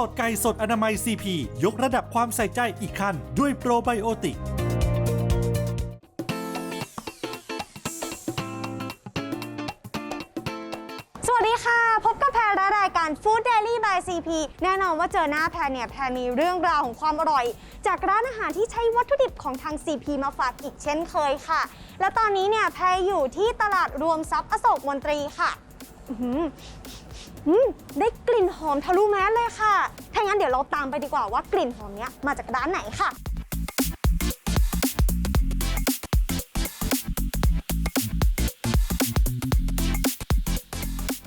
สดไก่สดอนามัย CP ยกระดับความใส่ใจอีกขั้นด้วยโปรไบโอติก สวัสดีค่ะ พบกับแพรและรายการ Food Daily by CP แน่นอนว่าเจอหน้าแพรเนี่ย แพรมีเรื่องราวของความอร่อย จากร้านอาหารที่ใช้วัตถุดิบของทาง CP มาฝากอีกเช่นเคยค่ะ และตอนนี้เนี่ยแพรอยู่ที่ตลาดรวมทรัพย์อโศกมนตรีค่ะ อื้อหือ อืมได้กลิ่นหอมทะลุแมสเลยค่ะ ถ้างั้นเดี๋ยวเราตามไปดีกว่าว่ากลิ่นหอมเนี้ยมาจากร้านไหนค่ะ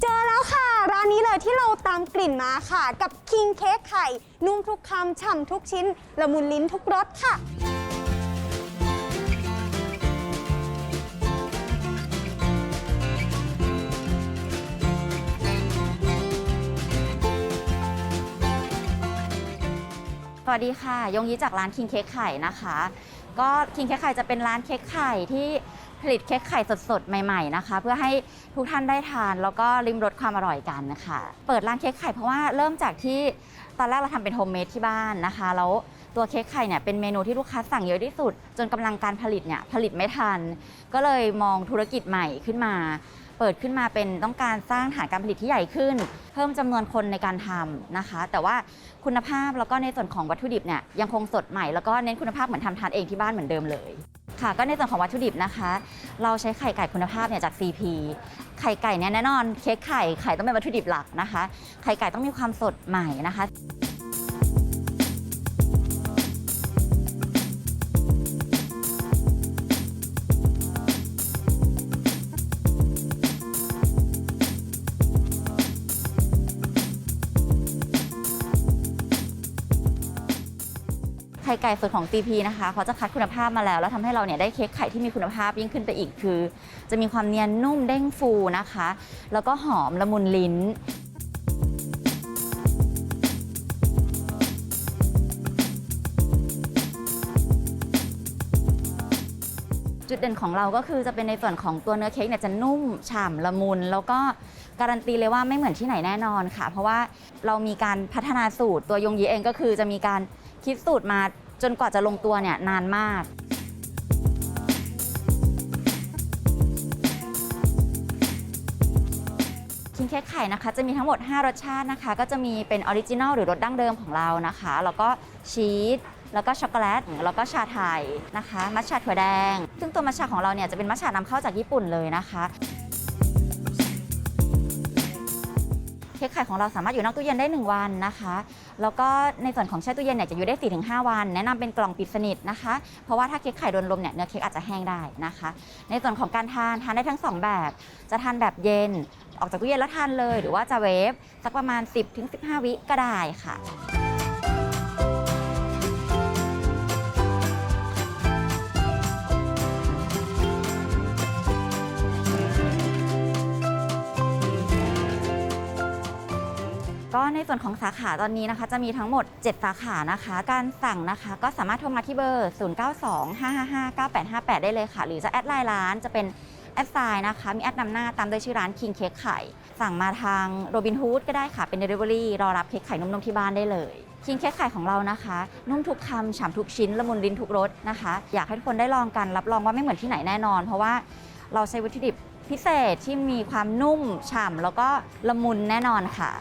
เจอแล้วค่ะ ร้านนี้เลยที่เราตามกลิ่นมาค่ะ กับคิงเค้กไข่ นุ่มทุกคำฉ่ำทุกชิ้น ละมุนลิ้นทุกรสค่ะ วัสดีค่ะ ยงยีจากร้านคิงเค้กไข่นะคะ ก็คิงเค้กไข่จะเป็นร้านเค้กไข่ที่ผลิตเค้กไข่สดๆ ใหม่ๆนะคะ เพื่อให้ทุกท่านได้ทานแล้วก็ริมรสความอร่อยกันนะคะเปิดร้านเค้กไข่เพราะว่าเริ่มจากที่ตอนแรกเราทำเป็นโฮมเมดที่บ้านนะคะแล้วตัวเค้กไข่เนี่ยเป็นเมนูที่ลูกค้าสั่งเยอะที่สุด จนกำลังการผลิตเนี่ยผลิตไม่ทัน ก็เลยมองธุรกิจใหม่ขึ้นมา เปิดขึ้นมาเป็นต้องการสร้างฐานการผลิตที่ใหญ่ขึ้น เพิ่มจำนวนคนในการทำนะคะ แต่ว่าคุณภาพแล้วก็ในส่วนของวัตถุดิบเนี่ยยังคงสดใหม่แล้วก็เน้นคุณภาพเหมือนทำทานเองที่บ้านเหมือนเดิมเลยค่ะก็ในส่วนของวัตถุดิบนะคะ เราใช้ไข่ไก่คุณภาพเนี่ยจาก CP ไข่ไก่เนี่ยแน่นอนเค้กไข่ไข่ต้องเป็นวัตถุดิบหลักนะคะ ไข่ไก่ต้องมีความสดใหม่นะคะ ไก่สดของ CP นะคะเขาจะคัดคุณภาพมาแล้ว แล้วทำให้เราเนี่ยได้เค้กไข่ที่มีคุณภาพยิ่งขึ้นไปอีกคือ จะมีความเนียนนุ่มเด้งฟูนะคะ แล้วก็หอมละมุนลิ้น จุดเด่นของเราก็คือจะเป็นในส่วนของตัวเนื้อเค้กเนี่ยจะนุ่มฉ่ำละมุนแล้วก็การันตีเลยว่าไม่เหมือนที่ไหนแน่นอนค่ะ เพราะว่าเรามีการพัฒนาสูตรตัวยงยีเองก็คือจะมีการคิดสูตรมา จนกว่าจะลงตัวเนี่ยนานมาก คิงเค้กไข่นะคะ จะมีทั้งหมด 5 รสชาตินะคะ ก็จะมีเป็นออริจินอลหรือรสดั้งเดิมของเรานะคะ แล้วก็ชีสแล้วก็ช็อกโกแลตแล้วก็ชาไทยนะคะ มัทฉะถั่วแดง ซึ่งตัวมัทฉะของเราเนี่ยจะเป็นมัทฉะนำเข้าจากญี่ปุ่นเลยนะคะ ค้กไข่ของเราสามารถอยู่นอกตู้เย็นได้ 1 วันนะคะ แล้วก็ในส่วนของแช่ตู้เย็นเนี่ยจะอยู่ได้ 4-5 วัน แนะนำเป็นกล่องปิดสนิทนะคะ เพราะว่าถ้าเค้กไข่โดนลมเนี่ยเนื้อเค้กอาจจะแห้งได้นะคะ ในส่วนของการทานทานได้ทั้ง 2 แบบ จะทานแบบเย็น ออกจากตู้เย็นแล้วทานเลย หรือว่าจะเวฟสักประมาณ 10-15 วิก็ได้ค่ะ ในส่วนของสาขาตอนนี้นะคะจะมีทั้งหมด 7 สาขานะคะ การสั่งนะคะก็สามารถโทรมาที่เบอร์ 0925559858 ได้เลยค่ะ หรือจะแอดไลน์ร้านจะเป็นแอดไซน์นะคะ มีแอดนำหน้าตามด้วยชื่อร้าน King Cake ไข่ สั่งมาทางโรบินฮูดก็ได้ค่ะเป็น Delivery รอรับเค้กไข่นุ่มๆที่บ้านได้เลย King Cake ไข่ของเรานะคะ นุ่มทุกคำฉ่ำทุกชิ้นละมุนลิ้นทุกรสนะคะ อยากให้ทุกคนได้ลองกันรับรองว่าไม่เหมือนที่ไหนแน่นอน เพราะว่าเราใช้วัตถุดิบพิเศษที่มีความนุ่มฉ่ำแล้วก็ละมุนแน่นอนค่ะ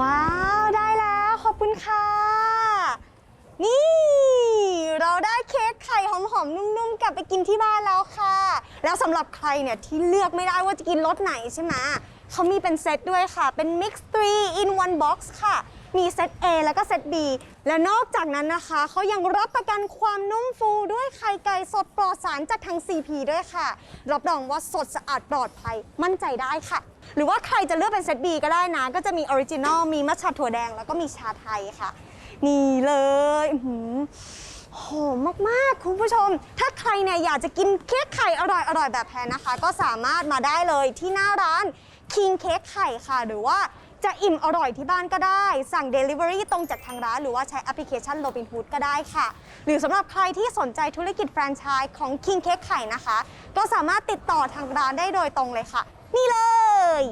ว้าว ได้แล้ว ขอบคุณค่ะ นี่ เราได้เค้กไข่หอมๆ นุ่มๆ กลับไปกินที่บ้านแล้วค่ะ แล้วสำหรับใครเนี่ยที่เลือกไม่ได้ว่าจะกินรสไหนใช่ไหมเขามีเป็นเซตด้วยค่ะ เป็น Mix 3 in 1 box ค่ะ มีเซต A แล้วก็เซต B และนอกจากนั้นนะคะเขายังรับประกันความนุ่มฟูด้วยไข่ไก่สดปลอดสารจากทาง CP ด้วยค่ะ รับรองว่าสดสะอาดปลอดภัยมั่นใจได้ค่ะ หรือว่าใครจะเลือกเป็นเซต B ก็ได้นะ ก็จะมีออริจินอลมีมัทฉะถั่วแดงแล้วก็มีชาไทยค่ะ นี่เลยหอมมาก ๆ คุณผู้ชม ถ้าใครเนี่ยอยากจะกินเค้กไข่อร่อยๆ แบบแพนนะคะ ก็สามารถมาได้เลยที่หน้าร้าน King เค้กไข่ค่ะ หรือว่า จะอิ่มอร่อยที่บ้านก็ได้ สั่ง Delivery ตรงจากทางร้าน หรือว่าใช้แอปพลิเคชัน Robinhood ก็ได้ค่ะ หรือสำหรับใครที่สนใจธุรกิจแฟรนไชส์ของ King เค้กไข่นะคะ ก็สามารถติดต่อทางร้านได้โดยตรงเลยค่ะ นี่เลย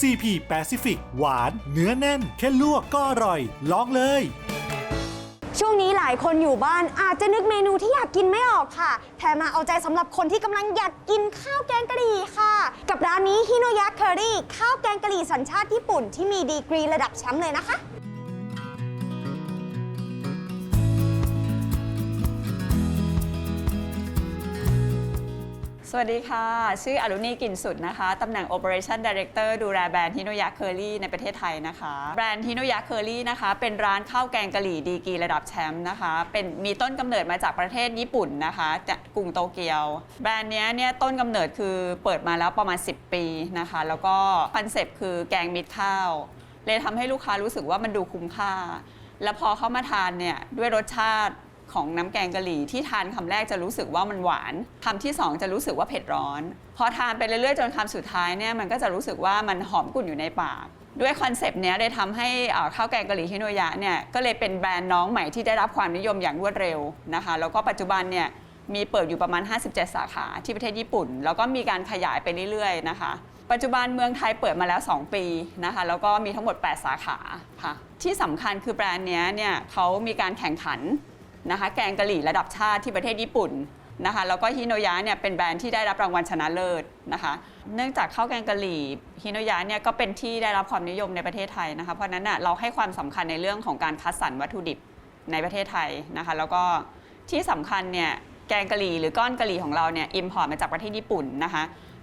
CP Pacific หวาน เนื้อแน่น แค่ลวกก็อร่อย ลองเลย ช่วงนี้หลายคนอยู่บ้านอาจจะนึกเมนูที่อยากกินไม่ออกค่ะ แถมมาเอาใจสำหรับคนที่กำลังอยากกินข้าวแกงกะหรี่ค่ะ กับร้านนี้ฮิโนยะเคอรี่ข้าวแกงกะหรี่สัญชาติญี่ปุ่นที่มีดีกรีระดับแชมป์เลยนะคะ สวัสดีค่ะ ชื่ออรุณีกลิ่นสุดนะคะ ตำแหน่ง Operation Director ดูแลแบรนด์ฮิโนยะเคอรี่ในประเทศไทยนะคะ แบรนด์ฮิโนยะเคอรี่นะคะ เป็นร้านข้าวแกงกะหรี่ดีกีระดับแชมป์นะคะ เป็นมีต้นกำเนิดมาจากประเทศญี่ปุ่นนะคะจากกรุงโตเกียว แบรนด์เนี้ยเนี่ยต้นกำเนิดคือเปิดมาแล้วประมาณ 10 ปีนะคะ แล้วก็คอนเซปต์คือแกงมิตรข้าว เลยทำให้ลูกค้ารู้สึกว่ามันดูคุ้มค่า แล้วพอเข้ามาทานเนี่ยด้วยรสชาติ ของน้ำแกงกะหรี่ที่ทานคำแรกจะรู้สึกว่ามันหวานคำที่สองจะรู้สึกว่าเผ็ดร้อน พอทานไปเรื่อยๆ จนคำสุดท้ายเนี่ยมันก็จะรู้สึกว่ามันหอมกลุ่นอยู่ในปาก ด้วยคอนเซปต์นี้ยเลยทำให้ข้าวแกงกะหรี่ฮิโนยะเนี่ยก็เลยเป็นแบรนด์น้องใหม่ที่ได้รับความนิยมอย่างรวดเร็วนะคะแล้วก็ปัจจุบันเนี่ยมีเปิดอยู่ประมาณ 57 สาขาที่ประเทศญี่ปุ่น แล้วก็มีการขยายไปเรื่อยๆนะคะ ปัจจุบันเมืองไทยเปิดมาแล้ว 2 ปีนะคะ แล้วก็มีทั้งหมด 8 สาขาค่ะ ที่สำคัญคือแบรนด์นี้เนี่ยเขามีการแข่งขัน นะคะแกงกะหรี่ระดับชาติที่ประเทศญี่ปุ่นนะคะแล้วก็ฮิโนยะเนี่ยเป็นแบรนด์ที่ได้รับรางวัลชนะเลิศนะคะเนื่องจากข้าวแกงกะหรี่ฮิโนยะเนี่ยก็เป็นที่ได้รับความนิยมในประเทศไทยนะคะเพราะนั้นน่ะเราให้ความสำคัญในเรื่องของการคัดสรรวัตถุดิบในประเทศไทยนะคะแล้วก็ที่สำคัญเนี่ยแกงกะหรี่หรือก้อนกะหรี่ของเราเนี่ยอิมพอร์ตมาจากประเทศญี่ปุ่นนะคะ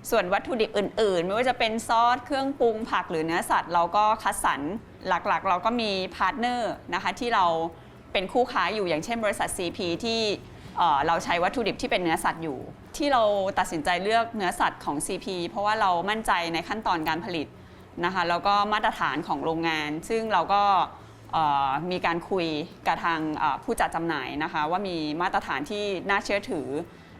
ส่วนวัตถุดิบอื่น ๆ ไม่ว่าจะเป็นซอสเครื่องปรุงผักหรือเนื้อสัตว์ เราก็คัดสรรหลักๆ เราก็มีพาร์ทเนอร์นะคะที่เรา เป็นคู่ค้าอยู่อย่างเช่นบริษัท CP ที่เอ่เราใช้วัตถุดิบที่เป็นเนื้อสัตว์อยู่ ที่เราตัดสินใจเลือกเนื้อสัตว์ของ CP เพราะว่าเรามั่นใจในขั้นตอนการผลิตนะคะแล้วก็มาตรฐานของโรงงาน ซึ่งเราก็มีการคุยกับทางผู้จัดจำหน่ายนะคะว่ามีมาตรฐานที่น่าเชื่อถือ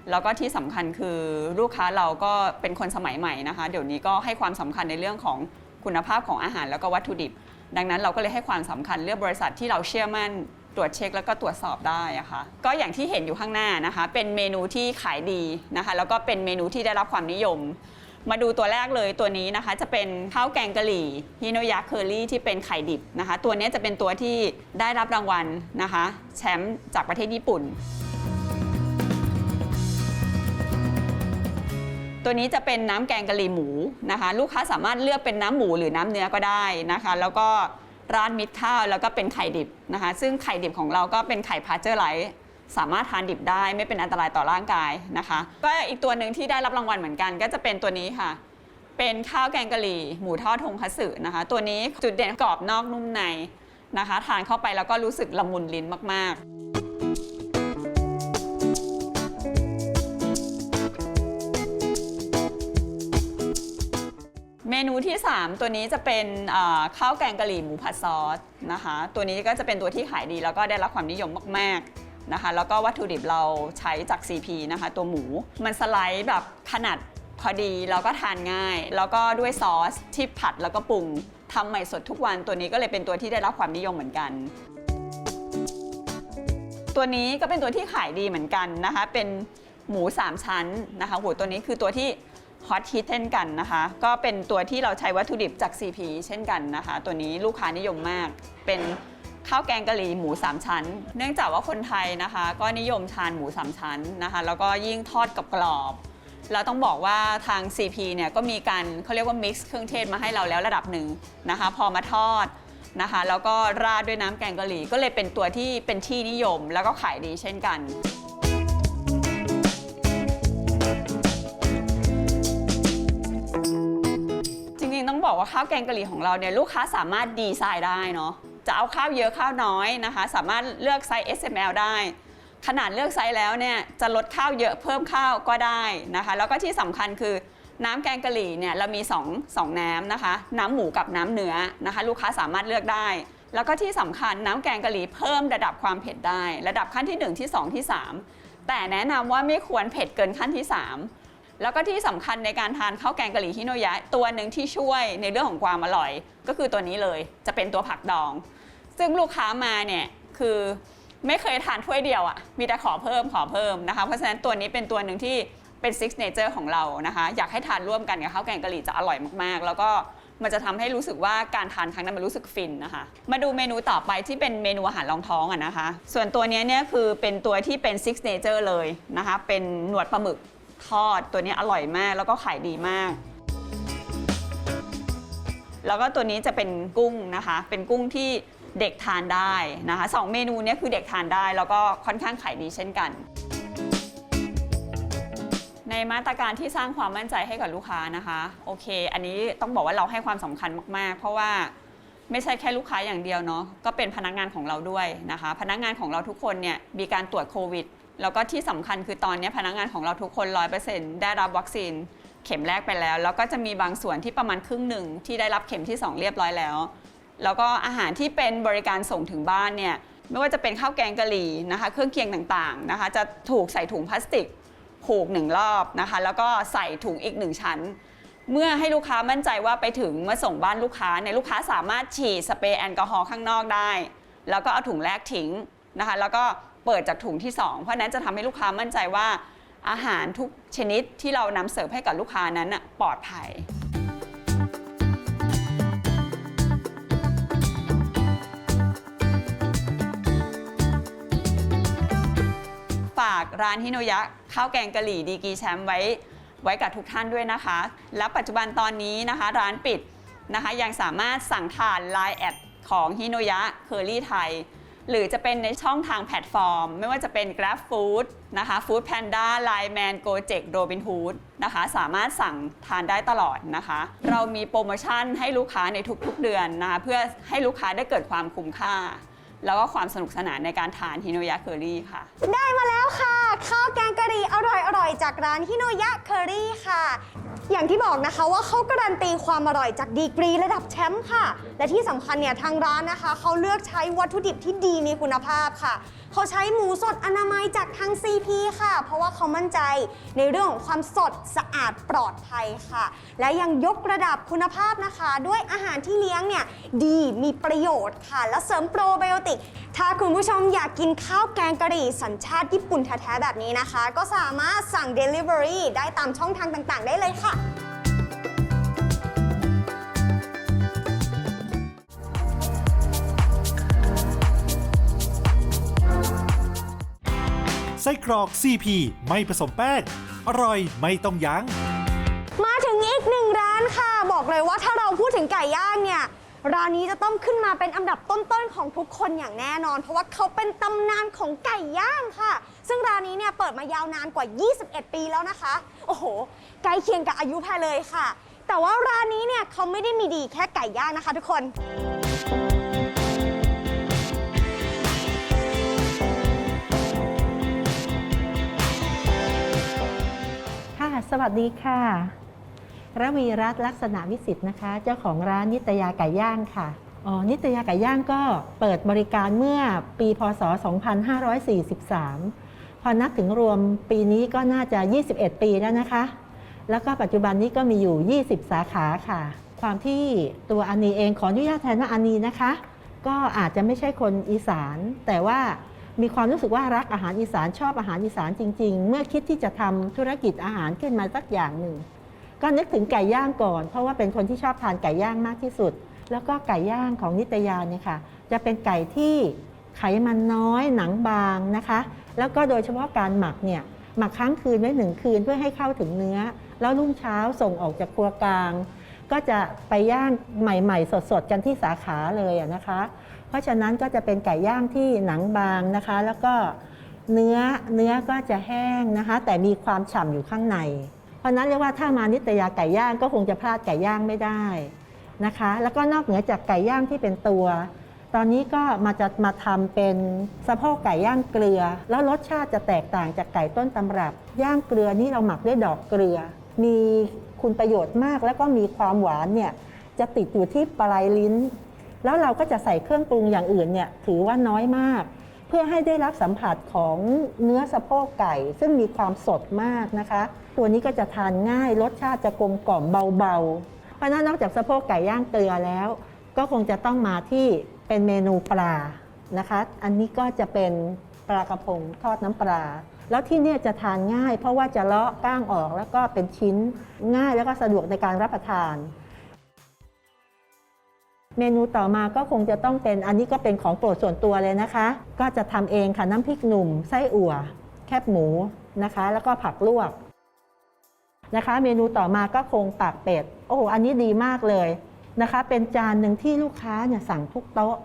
แล้วก็ที่สำคัญคือลูกค้าเราก็เป็นคนสมัยใหม่นะคะ เดี๋ยวนี้ก็ให้ความสำคัญในเรื่องของคุณภาพของอาหารแล้วก็วัตถุดิบ ดังนั้นเราก็เลยให้ความสำคัญเลือกบริษัทที่เราเชื่อมั่น ตรวจเช็คแล้วก็ตรวจสอบได้อะค่ะก็อย่างที่เห็นอยู่ข้างหน้านะคะ เป็นเมนูที่ขายดีนะคะ แล้วก็เป็นเมนูที่ได้รับความนิยม มาดูตัวแรกเลยตัวนี้นะคะ จะเป็นข้าวแกงกะหรี่ฮิโนยะเคอรี่ที่เป็นไข่ดิบนะคะ ตัวนี้จะเป็นตัวที่ได้รับรางวัลนะคะ แชมป์จากประเทศญี่ปุ่น ตัวนี้จะเป็นน้ำแกงกะหรี่หมูนะคะ ลูกค้าสามารถเลือกเป็นน้ำหมูหรือน้ำเนื้อก็ได้นะคะ แล้วก็ ราดมิตรข้าวแล้วก็เป็นไข่ดิบนะคะ ซึ่งไข่ดิบของเราก็เป็นไข่พาสเจอร์ไลท์สามารถทานดิบได้ไม่เป็นอันตรายต่อร่างกายนะคะ ก็อีกตัวหนึ่งที่ได้รับรางวัลเหมือนกัน ก็จะเป็นตัวนี้ค่ะ เป็นข้าวแกงกะหรี่หมูทอดทงคัตสึนะคะ ตัวนี้จุดเด่นกรอบนอกนุ่มในนะคะ ทานเข้าไปแล้วก็รู้สึกละมุนลิ้นมาก ๆ มนูที่ 3 ตัวนี้จะเป็นข้าวแกงกะหรี่หมูผัดซอสนะคะ ตัวนี้ก็จะเป็นตัวที่ขายดีแล้วก็ได้รับความนิยมมากๆนะคะ แล้วก็วัตถุดิบเราใช้จาก CP นะคะ ตัวหมูมันสไลด์แบบขนาดพอดีแล้วก็ทานง่าย แล้วก็ด้วยซอสที่ผัดแล้วก็ปรุงทำใหม่สดทุกวันตัวนี้ก็เลยเป็นตัวที่ได้รับความนิยมเหมือนกัน ตัวนี้ก็เป็นตัวที่ขายดีเหมือนกันนะคะ เป็นหมู 3 ชั้นนะคะโหตัวนี้คือตัวที่ ฮอตฮิตเช่นกันนะคะ ก็เป็นตัวที่เราใช้วัตถุดิบจาก CP เช่นกันนะคะ ตัวนี้ลูกค้านิยมมาก เป็นข้าวแกงกะหรี่หมู 3 ชั้น เนื่องจากว่าคนไทยนะคะ ก็นิยมทานหมู 3 ชั้นนะคะ แล้วก็ยิ่งทอดกับกรอบเราต้องบอกว่าทาง CP เนี่ยก็มีการเขาเรียกว่า mix เครื่องเทศมาให้เราแล้วระดับหนึ่งนะคะ พอมาทอดนะคะ แล้วก็ราดด้วยน้ำแกงกะหรี่ก็เลยเป็นตัวที่เป็นที่นิยมแล้วก็ขายดีเช่นกัน บอกว่าข้าวแกงกะหรี่ของเราเนี่ยลูกค้าสามารถดีไซน์ได้เนาะจะเอาข้าวเยอะข้าวน้อยนะคะ สามารถเลือกไซส์ S M L ได้ ขนาดเลือกไซส์แล้วเนี่ยจะลดข้าวเยอะเพิ่มข้าวก็ได้นะคะ แล้วก็ที่สำคัญคือน้ำแกงกะหรี่เนี่ยเรามี2 2น้ำนะคะ น้ำหมูกับน้ำเนื้อนะคะ ลูกค้าสามารถเลือกได้ แล้วก็ที่สำคัญน้ำแกงกะหรี่เพิ่มระดับความเผ็ดได้ ระดับขั้นที่ 1 ที่ 2 ที่ 3 แต่แนะนำว่าไม่ควรเผ็ดเกินขั้นที่ 3 แล้วก็ที่สำคัญในการทานข้าวแกงกะหรี่ฮิโนยะ ตัวหนึ่งที่ช่วยในเรื่องของความอร่อย ก็คือตัวนี้เลยจะเป็นตัวผักดอง ซึ่งลูกค้ามาเนี่ยคือไม่เคยทานถ้วยเดียวอะ่ะมีแต่ขอเพิ่มขอเพิ่มนะคะ เพราะฉะนั้นตัวนี้เป็นตัวหนึ่งที่เป็นซิกเนเจอร์ของเรานะคะ อยากให้ทานร่วมกันกับข้าวแกงกะหรี่จะอร่อยมากๆ แล้วก็มันจะทำให้รู้สึกว่าการทานครั้งนั้นมันรู้สึกฟินนะคะ มาดูเมนูต่อไปที่เป็นเมนูอาหารรองท้องอะนะคะ ส่วนตัวนี้เนี่ยคือเป็นตัวที่เป็นซิกเนเจอร์เลยนะคะ เป็นหนวดปลาหมึก ทอดตัวนี้อร่อยมากแล้วก็ขายดีมาก แล้วก็ตัวนี้จะเป็นกุ้งนะคะ เป็นกุ้งที่เด็กทานได้นะคะสองเมนูนี้คือเด็กทานได้ แล้วก็ค่อนข้างขายดีเช่นกัน ในมาตรการที่สร้างความมั่นใจให้กับลูกค้านะคะโอเค อันนี้ต้องบอกว่าเราให้ความสำคัญมาก ๆ เพราะว่าไม่ใช่แค่ลูกค้าอย่างเดียวเนาะก็เป็นพนักงานของเราด้วยนะคะ พนักงานของเราทุกคนเนี่ยมีการตรวจโควิด แล้วก็ที่สำคัญคือตอนนี้พนักงานของเราทุกคน 100%ได้รับวัคซีนเข็มแรกไปแล้ว แล้วก็จะมีบางส่วนที่ประมาณครึ่งหนึ่งที่ได้รับเข็มที่ 2 เรียบร้อยแล้ว แล้วก็อาหารที่เป็นบริการส่งถึงบ้านเนี่ยไม่ว่าจะเป็นข้าวแกงกะหรี่นะคะเครื่องเคียงต่างๆนะคะจะถูกใส่ถุงพลาสติกผูกหนึ่งรอบนะคะแล้วก็ใส่ถุงอีกหนึ่งชั้น เมื่อให้ลูกค้ามั่นใจว่าไปถึงเมื่อส่งบ้านลูกค้าเนี่ยลูกค้าสามารถฉีดสเปรย์แอลกอฮอล์ข้างนอกได้ แล้วก็เอาถุงแรกทิ้งนะคะแล้วก็ เปิดจากถุงที่ 2 เพราะนั้นจะทำให้ลูกค้ามั่นใจว่าอาหารทุกชนิดที่เรานำเสิร์ฟให้กับลูกค้านั้นปลอดภัยฝากร้านฮิโนยะข้าวแกงกะหรี่ดีกีแชมป์ไว้ไว้กับทุกท่านด้วยนะคะ และปัจจุบันตอนนี้นะคะ ร้านปิดนะคะ ยังสามารถสั่งทาน Line แอดของฮิโนยะเคอรี่ไทย หรือจะเป็นในช่องทางแพลตฟอร์ม ไม่ว่าจะเป็น Grab Food นะคะ Food Panda Line Man Gojek Robin Hood นะคะ สามารถสั่งทานได้ตลอดนะคะ เรามีโปรโมชั่นให้ลูกค้าในทุกๆเดือนนะคะเพื่อให้ลูกค้าได้เกิดความคุ้มค่า แล้วก็ความสนุกสนานในการทานฮิโนยะเคอรี่ค่ะ ได้มาแล้วค่ะ ข้าวแกงกะหรี่อร่อยๆ จากร้านฮิโนยะเคอรี่ค่ะ อย่างที่บอกนะคะว่าเขาการันตีความอร่อยจากดีกรีระดับแชมป์ค่ะ และที่สำคัญเนี่ยทางร้านนะคะเขาเลือกใช้วัตถุดิบที่ดีมีคุณภาพค่ะเขาใช้หมูสดอนามัยจากทาง CP ค่ะ เพราะว่าเขามั่นใจในเรื่องของความสดสะอาดปลอดภัยค่ะ และยังยกระดับคุณภาพนะคะ ด้วยอาหารที่เลี้ยงเนี่ยดีมีประโยชน์ค่ะ และเสริมโปรไบโอติก ถ้าคุณผู้ชมอยากกินข้าวแกงกะหรี่สัญชาติญี่ปุ่นแท้ๆแบบนี้นะคะ ก็สามารถสั่ง Delivery ได้ตามช่องทางต่างๆ ได้เลยค่ะ ส้กรอก CP ไม่ผสมแป้ง อร่อยไม่ต้องยั้ง มาถึงอีกหนึ่งร้านค่ะ บอกเลยว่าถ้าเราพูดถึงไก่ย่างเนี่ย ร้านนี้จะต้องขึ้นมาเป็นอันดับต้นๆของทุกคนอย่างแน่นอน เพราะว่าเขาเป็นตำนานของไก่ย่างค่ะ ซึ่งร้านนี้เนี่ยเปิดมายาวนานกว่า 21 ปีแล้วนะคะ โอ้โหใกล้เคียงกับอายุแพรเลยค่ะ แต่ว่าร้านนี้เนี่ยเขาไม่ได้มีดีแค่ไก่ย่างนะคะ ทุกคน สวัสดีค่ะระวีรัตน์ลักษณะวิสิทธ์นะคะ เจ้าของร้านนิตยาไก่ย่างค่ะอ๋อนิตยาไก่ย่างก็เปิดบริการเมื่อปีพศ 2543 พอนับถึงรวมปีนี้ก็น่าจะ 21 ปีแล้วนะคะ แล้วก็ปัจจุบันนี้ก็มีอยู่ 20 สาขาค่ะ ความที่ตัวอันนีเองขออนุญาตแทนว่าอันนีนะคะ ก็อาจจะไม่ใช่คนอีสาน แต่ว่า มีความรู้สึกว่ารักอาหารอีสานชอบอาหารอีสานจริง ๆ เมื่อคิดที่จะทำธุรกิจอาหารขึ้นมาสักอย่างหนึ่ง ก็นึกถึงไก่ย่างก่อน เพราะว่าเป็นคนที่ชอบทานไก่ย่างมากที่สุด แล้วก็ไก่ย่างของนิตยาเนี่ยค่ะ จะเป็นไก่ที่ไขมันน้อยหนังบางนะคะ แล้วก็โดยเฉพาะการหมักเนี่ยหมักค้างคืนไว้หนึ่งคืนเพื่อให้เข้าถึงเนื้อ แล้วรุ่งเช้าส่งออกจากครัวกลาง ก็จะไปย่างใหม่ ๆ สดๆกันที่สาขาเลยนะคะ เพราะฉะนั้นก็จะเป็นไก่ย่างที่หนังบางนะคะ แล้วก็เนื้อเนื้อก็จะแห้งนะคะ แต่มีความฉ่ำอยู่ข้างใน เพราะฉะนั้นเรียกว่าถ้ามานิตยาไก่ย่างก็คงจะพลาดไก่ย่างไม่ได้นะคะ แล้วก็นอกเหนือจากไก่ย่างที่เป็นตัว ตอนนี้ก็มาจะมาทำเป็นสะโพกไก่ย่างเกลือ แล้วรสชาติจะแตกต่างจากไก่ต้นตำรับ ย่างเกลือนี่เราหมักด้วยดอกเกลือ มีคุณประโยชน์มากแล้วก็มีความหวานเนี่ยจะติดอยู่ที่ปลายลิ้น แล้วเราก็จะใส่เครื่องปรุงอย่างอื่นเนี่ยถือว่าน้อยมาก เพื่อให้ได้รับสัมผัสของเนื้อสะโพกไก่ ซึ่งมีความสดมากนะคะ ตัวนี้ก็จะทานง่ายรสชาติจะกลมกล่อมเบาๆ เพราะนั้นนอกจากสะโพกไก่ย่างเกลือแล้ว ก็คงจะต้องมาที่เป็นเมนูปลานะคะ อันนี้ก็จะเป็นปลากระพงทอดน้ำปลาแล้วที่นี่จะทานง่าย เพราะว่าจะเลาะก้างออกแล้วก็เป็นชิ้นง่ายแล้วก็สะดวกในการรับประทาน เมนูต่อมาก็คงจะต้องเป็นอันนี้ก็เป็นของโปรดส่วนตัวเลยนะคะ ก็จะทำเองค่ะน้ำพริกหนุ่ม ไส้อั่ว แคบหมูนะคะ แล้วก็ผักลวกนะคะ เมนูต่อมาก็คงปากเป็ดโอ้โหอันนี้ดีมากเลยนะคะ เป็นจานหนึ่งที่ลูกค้าเนี่ยสั่งทุกโต๊ะ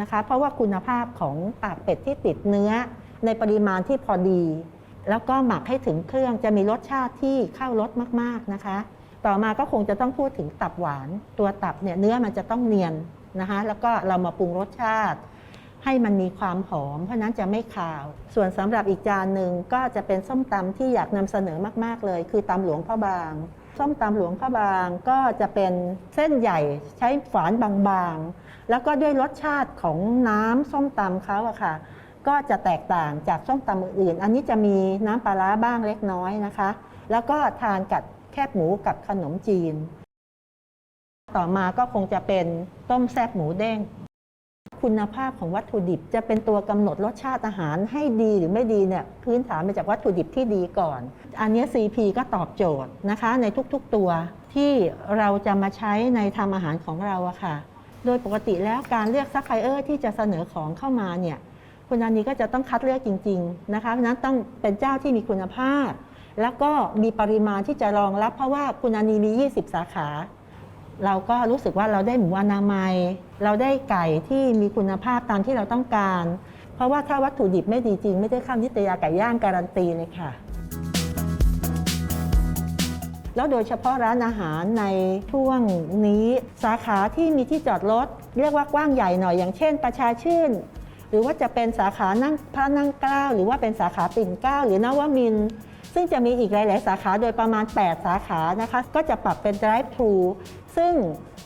นะคะ เพราะว่าคุณภาพของปากเป็ดที่ติดเนื้อ ในปริมาณที่พอดี แล้วก็หมักให้ถึงเครื่องจะมีรสชาติที่เข้ารสมากๆนะคะ ต่อมาก็คงจะต้องพูดถึงตับหวาน ตัวตับเนี่ยเนื้อมันจะต้องเนียนนะคะแล้วก็เรามาปรุงรสชาติ ให้มันมีความหอม เพราะนั้นจะไม่ขาว ส่วนสำหรับอีกจานหนึ่งก็จะเป็นส้มตำที่อยากนำเสนอมาก ๆ เลย คือตำหลวงพ่อบาง ส้มตำหลวงพ่อบางก็จะเป็นเส้นใหญ่ใช้ฝานบางๆ แล้วก็ด้วยรสชาติของน้ำส้มตำเขาอะค่ะก็จะแตกต่างจากส้มตำอื่นๆอันนี้จะมีน้ำปลาร้าบ้างเล็กน้อยนะคะ แล้วก็ทานกับ แคบหมูกับขนมจีน ต่อมาก็คงจะเป็นต้มแซ่บหมูเด้ง คุณภาพของวัตถุดิบจะเป็นตัวกำหนดรสชาติอาหารให้ดีหรือไม่ดีเนี่ยพื้นฐานมาจากวัตถุดิบที่ดีก่อน อันนี้ CP ก็ตอบโจทย์นะคะ ในทุกๆตัวที่เราจะมาใช้ในทำอาหารของเราอะค่ะ โดยปกติแล้วการเลือกซัพพลายเออร์ที่จะเสนอของเข้ามาเนี่ยคุณอันนี้ก็จะต้องคัดเลือกจริง ๆ นะคะ เพราะนั้นต้องเป็นเจ้าที่มีคุณภาพ แล้วก็มีปริมาณที่จะรองรับเพราะว่าคุณอานีมี 20 สาขา เราก็รู้สึกว่าเราได้หมูอนามัย เราได้ไก่ที่มีคุณภาพตามที่เราต้องการ เพราะว่าถ้าวัตถุดิบไม่ดีจริง ไม่ได้ข้ามนิตยาไก่ย่างการันตีเลยค่ะ แล้วโดยเฉพาะร้านอาหารในช่วงนี้สาขาที่มีที่จอดรถเรียกว่ากว้างใหญ่หน่อยอย่างเช่น ประชาชื่น หรือว่าจะเป็นสาขานั่งพระนั่งเกล้าหรือว่าเป็นสาขาปิ่นเกล้าหรือนวมินทร์ ซึ่งจะมีอีกหลาย ๆ สาขาโดยประมาณ 8 สาขานะคะ ก็จะปรับเป็น drive thru ซึ่ง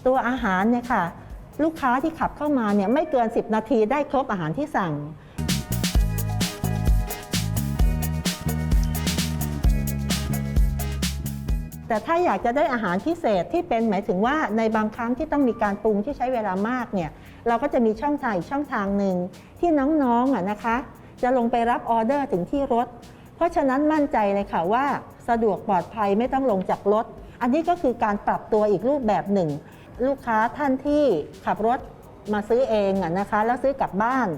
ตัวอาหารเนี่ยค่ะ ลูกค้าที่ขับเข้ามาเนี่ยไม่เกิน 10 นาทีได้ครบอาหารที่สั่ง แต่ถ้าอยากจะได้อาหารพิเศษที่เป็นหมายถึงว่าในบางครั้งที่ต้องมีการปรุงที่ใช้เวลามากเนี่ยเราก็จะมีช่องทางอีกช่องทางหนึ่งที่น้องๆอะนะคะ จะลงไปรับออเดอร์ถึงที่รถ เพราะฉะนั้นมั่นใจเลยค่ะว่าสะดวกปลอดภัยไม่ต้องลงจากรถ อันนี้ก็คือการปรับตัวอีกรูปแบบหนึ่ง ลูกค้าท่านที่ขับรถมาซื้อเองนะคะ แล้วซื้อกลับบ้าน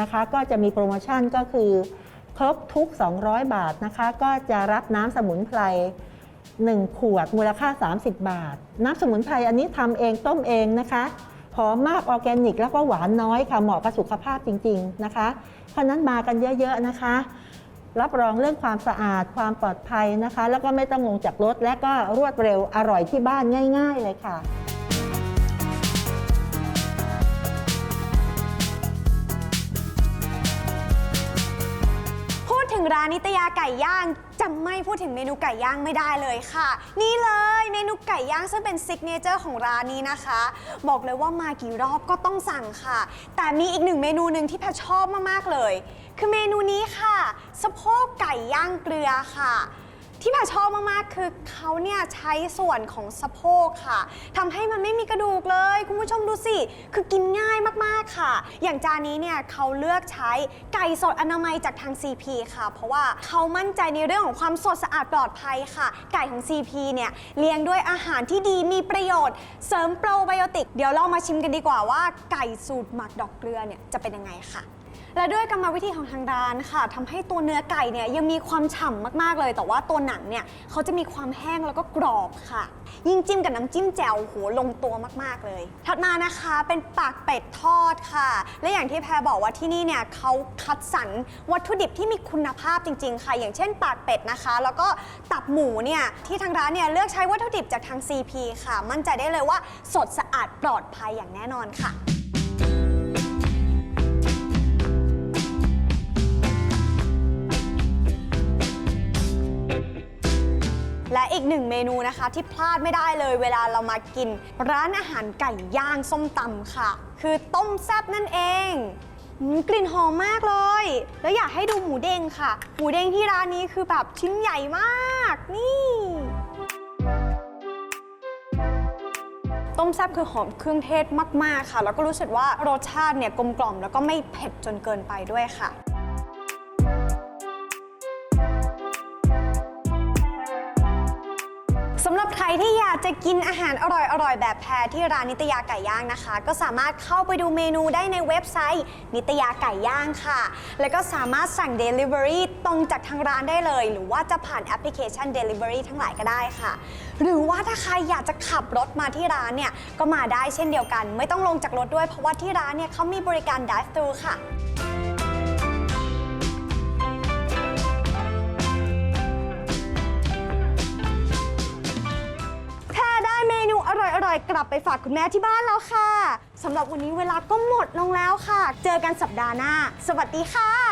นะคะ ก็จะมีโปรโมชั่นก็คือ ครบทุก 200 บาทนะคะ ก็จะรับน้ำสมุนไพร1 ขวดมูลค่า 30 บาท น้ำสมุนไพรอันนี้ทำเองต้มเองนะคะหอมมากออร์แกนิก แล้วก็หวานน้อยค่ะเหมาะกับสุขภาพจริง ๆ นะคะ เพราะฉะนั้นมากันเยอะ ๆ นะคะ รับรองเรื่องความสะอาดความปลอดภัยนะคะ แล้วก็ไม่ต้องลงจากรถ และก็รวดเร็วอร่อยที่บ้านง่าย ๆ เลยค่ะพูดถึงร้านนิตยาไก่ย่างจะไม่พูดถึงเมนูไก่ย่างไม่ได้เลยค่ะ นี่เลยเมนูไก่ย่างซึ่งเป็นซิกเนเจอร์ของร้านนี้นะคะ บอกเลยว่ามากี่รอบก็ต้องสั่งค่ะ แต่มีอีกหนึ่งเมนูหนึ่งที่แพทชอบมาก ๆ เลย คือเมนูนี้ค่ะ สะโพกไก่ย่างเกลือค่ะ ที่แพรชอบมากๆ คือเขาเนี่ยใช้ส่วนของสะโพกค่ะทำให้มันไม่มีกระดูกเลย คุณผู้ชมดูสิ คือกินง่ายมากๆค่ะ อย่างจานนี้เนี่ยเขาเลือกใช้ไก่สดอนามัยจากทาง CP ค่ะ เพราะว่าเขามั่นใจในเรื่องของความสดสะอาดปลอดภัยค่ะ ไก่ของ CP เนี่ยเลี้ยงด้วยอาหารที่ดีมีประโยชน์ เสริมโปรไบโอติก เดี๋ยวเรามาชิมกันดีกว่าว่าไก่สูตรหมักดอกเกลือเนี่ยจะเป็นยังไงค่ะ และด้วยกรรมวิธีของทางร้านค่ะทำให้ตัวเนื้อไก่เนี่ยยังมีความฉ่ำมากๆเลย แต่ว่าตัวหนังเนี่ยเขาจะมีความแห้งแล้วก็กรอบค่ะ ยิ่งจิ้มกับน้ำจิ้มแจ่วโหลงตัวมากๆเลย ถัดมานะคะเป็นปากเป็ดทอดค่ะ และอย่างที่แพรบอกว่าที่นี่เนี่ยเขาคัดสรรวัตถุดิบที่มีคุณภาพจริง ๆ ค่ะ อย่างเช่น ปากเป็ดนะคะ แล้วก็ตับหมูเนี่ยที่ทางร้านเนี่ยเลือกใช้วัตถุดิบจากทาง CP ค่ะ มั่นใจได้เลยว่าสดสะอาดปลอดภัยอย่างแน่นอนค่ะ อีกหนึ่งเมนูนะคะ ที่พลาดไม่ได้เลยเวลาเรามากิน ร้านอาหารไก่ย่างส้มตำค่ะ คือต้มแซ่บนั่นเองกลิ่นหอมมากเลย แล้วอยากให้ดูหมูเด้งค่ะ หมูเด้งที่ร้านนี้คือแบบชิ้นใหญ่มาก นี่ต้มแซ่บคือหอมเครื่องเทศมาก ๆ ค่ะ แล้วก็รู้สึกว่ารสชาติเนี่ยกลมกล่อมแล้วก็ไม่เผ็ดจนเกินไปด้วยค่ะ ที่อยากจะกินอาหารอร่อยๆ แบบแพรที่ร้านนิตยาไก่ย่างนะคะ ก็สามารถเข้าไปดูเมนูได้ในเว็บไซต์ นิตยาไก่ย่างค่ะ แล้วก็สามารถสั่ง Delivery ตรงจากทางร้านได้เลย หรือว่าจะผ่านแอปพลิเคชัน Delivery ทั้งหลายก็ได้ค่ะ หรือว่าถ้าใครอยากจะขับรถมาที่ร้านเนี่ยก็มาได้เช่นเดียวกัน ไม่ต้องลงจากรถด้วยเพราะว่าที่ร้านเนี่ยเขามีบริการ Drive Thru ค่ะ อยกลับไปฝากคุณแม่ที่บ้านแล้วค่ะสำหรับวันนี้เวลาก็หมดลงแล้วค่ะ เจอกันสัปดาห์หน้า สวัสดีค่ะ